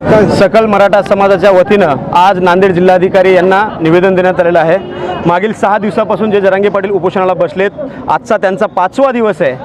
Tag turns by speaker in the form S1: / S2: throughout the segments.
S1: सकल मराठा समाजाच्या वतीनं आज नांदेड जिल्हाधिकारी यांना निवेदन देण्यात आलेलं आहे. मागील सहा दिवसापासून जे जरांगे पाटील उपोषणाला बसलेत आजचा त्यांचा पाचवा दिवस आहे.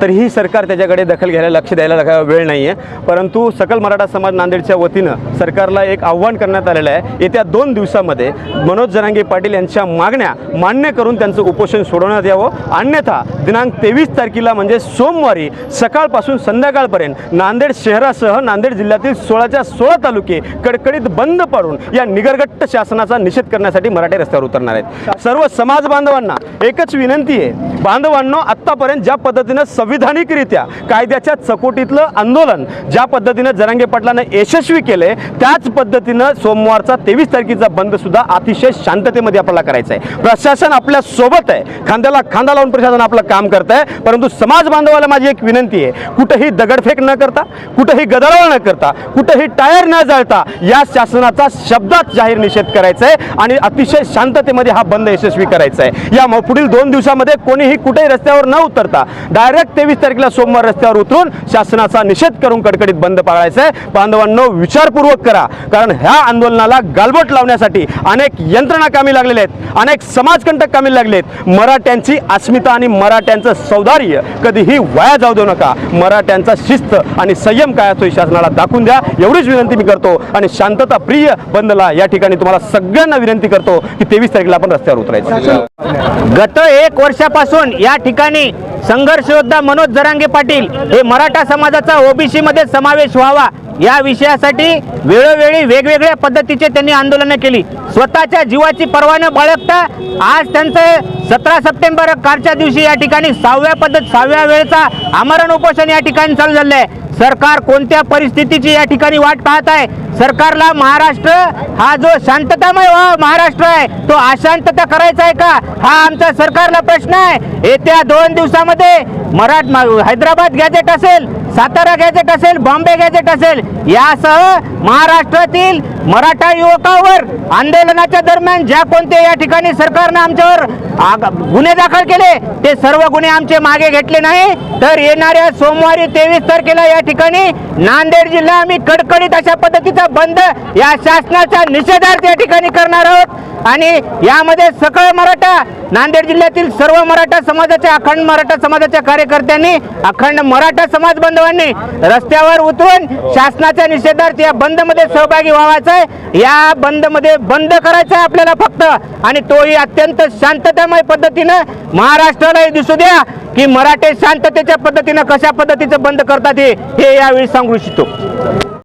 S1: तरीही सरकार त्याच्याकडे दखल घ्यायला लक्ष द्यायला वेळ नाही आहे परंतु सकल मराठा समाज नांदेडच्या वतीनं सरकारला एक आव्हान करण्यात आलेलं आहे. येत्या दोन दिवसामध्ये मनोज जरांगे पाटील यांच्या मागण्या मान्य करून त्यांचं उपोषण सोडवण्यात यावं. अन्यथा दिनांक तेवीस तारखेला म्हणजे सोमवारी सकाळपासून संध्याकाळपर्यंत नांदेड शहरासह नांदेड जिल्ह्यातील सोळाच्या सोळा तालुके कडकडीत बंद पाडून या निगरगट्ट शासनाचा निषेध करण्यासाठी मराठे रस्त्यावर उतरणार आहेत. सर्व समाज बांधवांना एकच विनंती आहे. बांधवांनो आत्तापर्यंत ज्या पद्धतीनं संविधानिकरित्या कायद्याच्या चकोटीतलं आंदोलन ज्या पद्धतीनं जरांगे पाटलानं यशस्वी केले त्याच पद्धतीनं सोमवारचा तेवीस तारखेचा बंद सुद्धा अतिशय शांततेमध्ये आपल्याला करायचा आहे. प्रशासन आपल्यासोबत आहे. खांद्याला खांदा लावून प्रशासन आपलं काम करत आहे परंतु समाज बांधवाला माझी एक विनंती आहे कुठंही दगडफेक न करता कुठंही गदारोळ न करता कुठंही टायर न जाळता या शासनाचा शब्दात जाहीर निषेध करायचा आहे आणि अतिशय शांततेमध्ये हा बंद यशस्वी करायचा आहे या पुढील दोन दिवसामध्ये कोणीही कुठेही रस्त्यावर न उतरता डायरेक्ट तेवीस तारखेला सोमवार रस्त्यावर उतरून शासनाचा निषेध करून कडकडीत बंद पाळायचा आहे. बांधवांनो विचारपूर्वक करा. कारण ह्या आंदोलनाला गालबोट लावण्यासाठी अनेक यंत्रणा कामी लागलेल्या आहेत. अनेक समाजकंटक कामी लागले आहेत मराठ्यांची अस्मिता आणि मराठ्यांचं सौदार्य कधीही वाया जाऊ देऊ नका. मराठ्यांचा शिस्त आणि संयम काय असतो शासनाला दाखवून द्या. एवढीच विनंती मी करतो आणि शांतता प्रिय बंदला या ठिकाणी तुम्हाला सगळ्यांना विनंती करतो की तेवीस तारखेला आपण रस्त्यावर उतरायचं.
S2: गत एक वर्षापासून या ठिकाणी संघर्ष योद्धा मनोज जरांगे पाटील हे मराठा समाजाचा ओबीसी मध्ये समावेश व्हावा या विषयासाठी वेळोवेळी वेगवेगळ्या पद्धतीचे त्यांनी आंदोलनं केली. स्वतःच्या जीवाची पर्वा न बाळगता आज त्यांचं सतरा सप्टेंबर कारच्या दिवशी या ठिकाणी सहाव्या पद्धत सहाव्या वेळेचा आमरण उपोषण या ठिकाणी चालू झालं आहे सरकार कोणत्या परिस्थितीची या ठिकाणी वाट पाहत आहे? सरकारला महाराष्ट्र हा जो शांततामय महाराष्ट्र आहे तो अशांतता करायचा आहे का? हा आमचा सरकारला प्रश्न आहे. येत्या दोन दिवसामध्ये मराठ हैदराबाद गॅजेट असेल सातारा गॅजेट असेल बॉम्बे गॅजेट असेल यासह महाराष्ट्रातील मराठा युवकावर आंदोलनाच्या दरम्यान ज्या कोणते या ठिकाणी सरकारनं आमच्यावर गुन्हे दाखल केले ते सर्व गुन्हे आमचे मागे घेतले नाही. तर येणाऱ्या सोमवारी तेवीस तारखेला या ठिकाणी नांदेड जिल्हा आम्ही कडकडीत अशा पद्धतीचा बंद या शासनाचा निषेधार्थ या ठिकाणी करणार आहोत. आणि यामध्ये सकळ मराठा नांदेड जिल्ह्यातील सर्व मराठा समाजाच्या अखंड मराठा समाजाच्या कार्यकर्त्यांनी अखंड मराठा समाज बांधवांनी रस्त्यावर उतरून शासनाच्या निषेधार्थ या बंदमध्ये सहभागी व्हावायचा आहे या बंदमध्ये बंद करायचं आहे आपल्याला फक्त. आणि तोही अत्यंत शांततामय पद्धतीनं महाराष्ट्रालाही दिसू द्या की मराठे शांततेच्या पद्धतीनं कशा पद्धतीचं बंद करतात हे यावेळी सांगू इच्छितो.